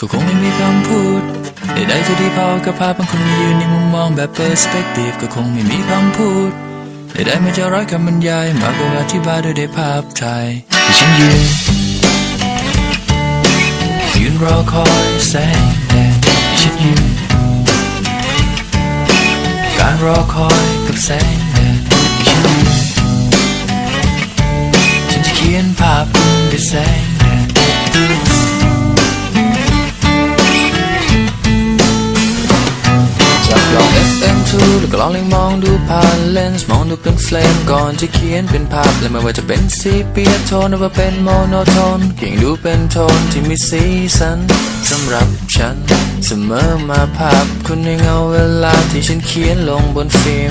ก็คงไม่มีคำพูดใดๆจะดีพอกับภาพบางคนมายืนในมุมมองแบบเปอร์สเปกทีฟก็คงไม่มีคำพูดใดๆมันจะร้อยคำบรรยายมากกว่าอธิบายด้วยได้ภาพถ่ายที่ฉันยืนยืนรอคอยแสงแดดที่ฉันยืนการรอคอยกับแสงแดดที่ฉันยืนฉันจะเขียนภาพคุณด้วยแสง ลองเล็งมองดูผ่านเลนส์มองดูเป็นเฟลมก่อนจะเขียนเป็นภาพและไม่ว่าจะเป็นสีเปียโทนหรือว่าเป็นโมโนโทนเพียงดูเป็นโทนที่มีสีสันสำหรับฉัน เสมอมาภาพคุณในเงาเวลาที่ฉันเขียนลงบนฟิล์ม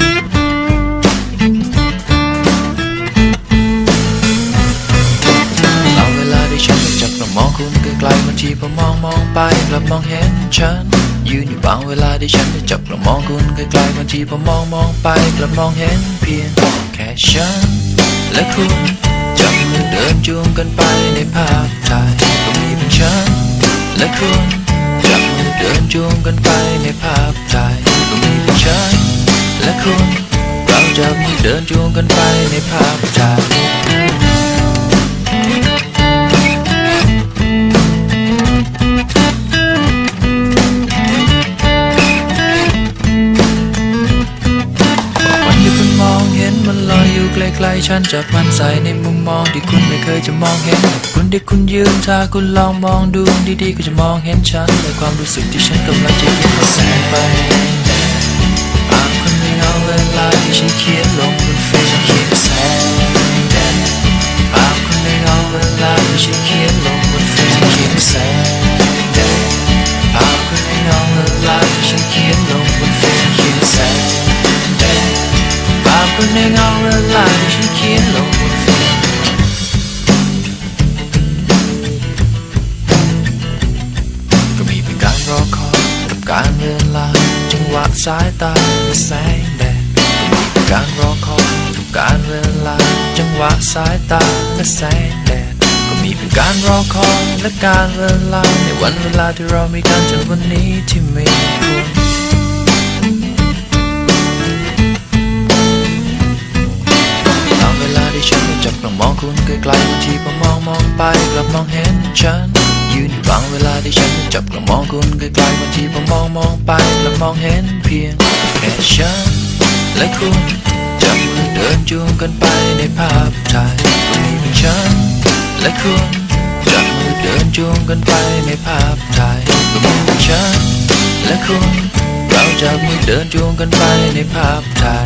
เอาเวลาที่ฉันจับกลับมองคุณไกลๆบางทีพอมองมองไปกลับมองเห็นฉัน ยืนอยู่บางเวลาที่ฉันได้จับกลับมองคุณไกลๆบางทีพอมองมองไปกลับมองเห็นเพียงแค่ฉันและคุณจับมือเดินจูงกันไปในภาพถ่ายก็มีเป็นฉันและคุณจับมือเดินจูงกันไปในภาพถ่ายก็มีเป็นฉันและคุณเราจับมือเดินจูงกันไปในภาพถ่าย ใกลฉันจะพันสายในมุมมองที่คุณไม่เคยจะมองเห็น คุณที่คุณยืนถ้าคุณลองมองดูดีๆก็จะมองเห็นฉันในความรู้สึกที่ฉันกำลังจะเขียนแสงไปภาพคุณในเอาเวลาที่ฉันเขียนลงบนเฟซเขียนแสงแดดภาพคุณในเอาเวลาที่ฉันเขียนลงบนเฟซ ภาพคุณในเงาเวลาที่ฉันเขียนลงบนฟ้าก็มีเป็นการรอคอยกับการเวลาจังหวะสายตาและแสงแดดก็มีเป็นการรอคอยกับการเวลาจังหวะสายตาและแสงแดดก็มีเป็นการรอคอยและการเวลาในวันเวลาที่เรามีกันจนวันนี้ที่มีคุณ กลับมองเห็นฉัน ยืนอยู่บางเวลาที่ฉันจับกลองมองคุณไกลๆบางทีพอมองมองไปกลับมองเห็นเพียงแค่ฉันและคุณจับมือเดินจูงกันไปในภาพถ่ายก็มีเพียงฉันและคุณจับมือเดินจูงกันไปในภาพถ่ายก็มีเพียงฉันและคุณเราจับมือเดินจูงกันไปในภาพถ่าย